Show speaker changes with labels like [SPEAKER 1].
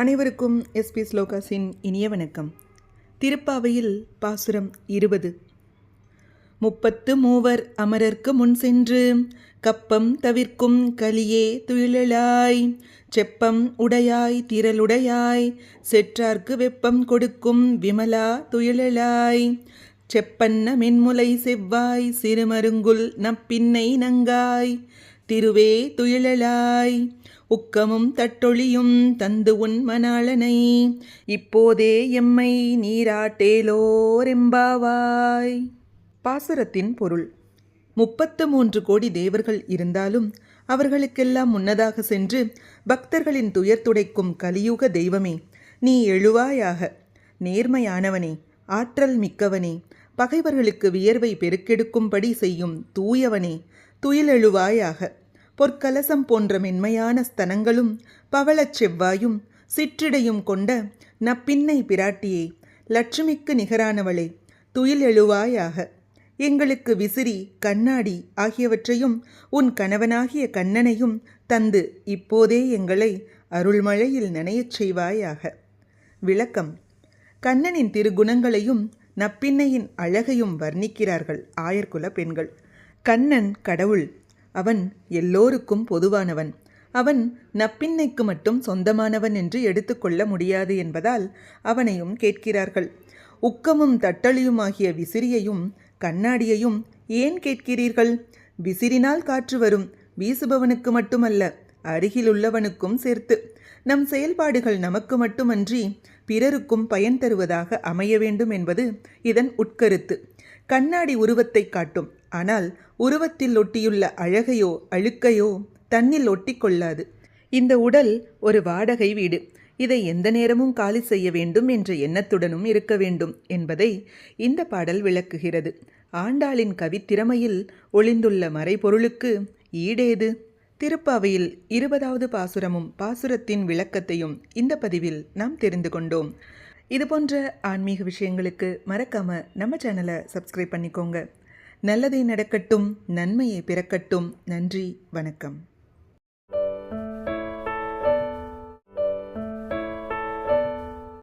[SPEAKER 1] அனைவருக்கும் எஸ்பி ஸ்லோகாஸின் இனிய வணக்கம். திருப்பாவையில் பாசுரம் இருபது. முப்பத்து மூவர் அமரர்க்கு முன் சென்று கப்பம் தவிர்க்கும் கலியே துயிலலாய் செப்பம் உடையாய் திரளுடையாய் செற்றார்க்கு வெப்பம் கொடுக்கும் விமலா துயிலலாய் செப்பன்ன மென்முலை செவ்வாய் சிறுமருங்குல் நப்பின்னை நங்காய் திருவே துயிலலாய். உக்கமும் தட்டொழியும் தந்து உன் மணாளனை. இப்போதே எம்மை நீராட்டேலோரெம்பாவாய். பாசுரத்தின் பொருள். முப்பத்து மூன்று கோடி தேவர்கள் இருந்தாலும் அவர்களுக்கெல்லாம் முன்னதாக சென்று பக்தர்களின் துயர் துடைக்கும் கலியுக தெய்வமே நீ எழுவாயாக. நேர்மையானவனே ஆற்றல் மிக்கவனே பகைவர்களுக்கு வியர்வை பெருக்கெடுக்கும்படி செய்யும் தூயவனே துயிலெழுவாயாக. பொற்கலசம் போன்ற மென்மையான ஸ்தனங்களும் பவளச் செவ்வாயும் சிற்றிடையும் கொண்ட நப்பின்னை பிராட்டியே லட்சுமிக்கு நிகரானவளே துயில் எழுவாயாக. எங்களுக்கு விசிறி கண்ணாடி ஆகியவற்றையும் உன் கணவனாகிய கண்ணனையும் தந்து இப்போதே எங்களை அருள்மழையில் நனையச் செய்வாயாக. விளக்கம். கண்ணனின் திருகுணங்களையும் நப்பின்னையின் அழகையும் வர்ணிக்கிறார்கள் ஆயர்குல பெண்கள். கண்ணன் கடவுள் அவன் எல்லோருக்கும் பொதுவானவன். அவன் நப்பின்னைக்கு மட்டும் சொந்தமானவன் என்று எடுத்துக்கொள்ள முடியாது என்பதால் அவனையும் கேட்கிறார்கள். உக்கமும் தட்டளியுமாகிய விசிறியையும் கண்ணாடியையும் ஏன் கேட்கிறீர்கள்? விசிறினால் காற்று வரும் வீசுபவனுக்கு மட்டுமல்ல அருகிலுள்ளவனுக்கும் சேர்த்து. நம் செயல்பாடுகள் நமக்கு மட்டுமன்றி பிறருக்கும் பயன் தருவதாக அமைய வேண்டும் என்பது இதன் உட்கருத்து. கண்ணாடி உருவத்தை காட்டும் ஆனால் உருவத்தில் ஒட்டியுள்ள அழகையோ அழுக்கையோ தன்னில் ஒட்டி கொள்ளாது இந்த உடல் ஒரு வாடகை வீடு. இதை எந்த நேரமும் காலி செய்ய வேண்டும் என்ற எண்ணத்துடனும் இருக்க வேண்டும் என்பதை இந்த பாடல் விளக்குகிறது. ஆண்டாளின் கவித்திறமையில் ஒளிந்துள்ள மறைபொருளுக்கு ஈடேது? திருப்பாவையில் இருபதாவது பாசுரமும் பாசுரத்தின் விளக்கத்தையும் இந்த பதிவில் நாம் தெரிந்து கொண்டோம். இது போன்ற ஆன்மீக விஷயங்களுக்கு மறக்காம நம்ம சேனலை சப்ஸ்கிரைப் பண்ணிக்கோங்க. நல்லதே நடக்கட்டும் நன்மையை பிறக்கட்டும். நன்றி வணக்கம்.